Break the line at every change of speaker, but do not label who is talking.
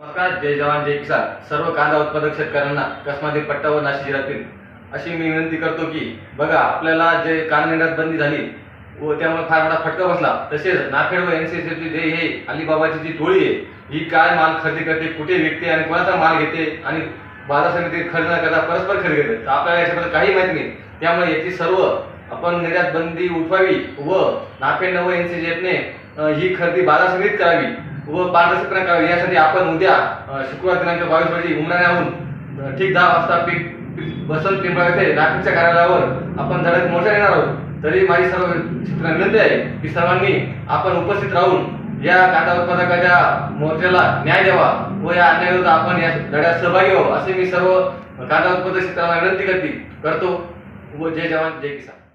नमस्कार जय जवान जय किसान. सर्व कांदा उत्पादक शेतकऱ्यांना कसमादी पट्टा व नाशिक जिल्ह्यातील अशी मी विनंती करतो की बघा आपल्याला जे कांदा निर्यात बंदी झाली व त्यामुळे फार मोठा फटका बसला तसेच नाफेड व एनसीसीची जे हे अलिबाबाची जी टोळी आहे ही काय माल खरेदी करते कुठे विकते आणि कोणाचा माल घेते आणि बाजार समितीत खरेदी न करता परस्पर खरेदी करते? तर आपल्याला याच्याबद्दल काही माहिती नाही. त्यामुळे याची सर्व आपण निर्यात बंदी उठवावी व नाफेड व एनसीजीएफने ही खरेदी बाजार समितीत करावी. व पारदर्शकपणे करावी यासाठी आपण उद्या शुक्रवार दिनांक बावीस रोजी उमराण्याहून ठीक दहा वाजता पीक बसंत पिंपळा येथे नागपूरच्या कार्यालयावर आपण धडक मोर्चा येणार आहोत. तरी माझी सर्व चित्र विनंती आहे की सर्वांनी आपण उपस्थित राहून या कांदा उत्पादकाच्या मोर्चाला न्याय द्यावा व या अन्यायाविरुद्ध आपण या लढ्यात सहभागी व्हावं असे मी सर्व कांदा उत्पादक क्षेत्राला विनंती करते करतो. व जय जवान जय किसान.